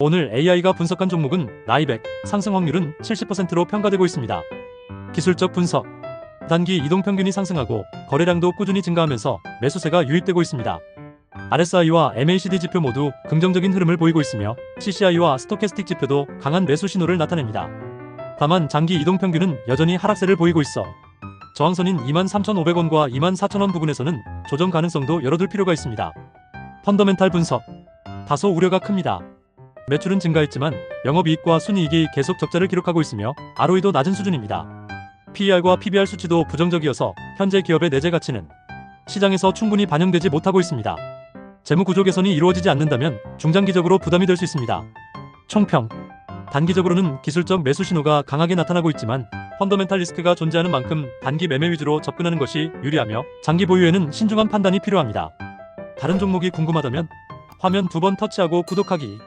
오늘 AI가 분석한 종목은 나이백 상승 확률은 70%로 평가되고 있습니다. 기술적 분석 단기 이동 평균이 상승하고 거래량도 꾸준히 증가하면서 매수세가 유입되고 있습니다. RSI와 MACD 지표 모두 긍정적인 흐름을 보이고 있으며 CCI와 스토캐스틱 지표도 강한 매수 신호를 나타냅니다. 다만 장기 이동 평균은 여전히 하락세를 보이고 있어 저항선인 23,500원과 24,000원 부근에서는 조정 가능성도 열어둘 필요가 있습니다. 펀더멘탈 분석 다소 우려가 큽니다. 매출은 증가했지만 영업이익과 순이익이 계속 적자를 기록하고 있으며 ROE도 낮은 수준입니다. PER과 PBR 수치도 부정적이어서 현재 기업의 내재 가치는 시장에서 충분히 반영되지 못하고 있습니다. 재무 구조 개선이 이루어지지 않는다면 중장기적으로 부담이 될 수 있습니다. 총평 단기적으로는 기술적 매수 신호가 강하게 나타나고 있지만 펀더멘탈 리스크가 존재하는 만큼 단기 매매 위주로 접근하는 것이 유리하며 장기 보유에는 신중한 판단이 필요합니다. 다른 종목이 궁금하다면 화면 두 번 터치하고 구독하기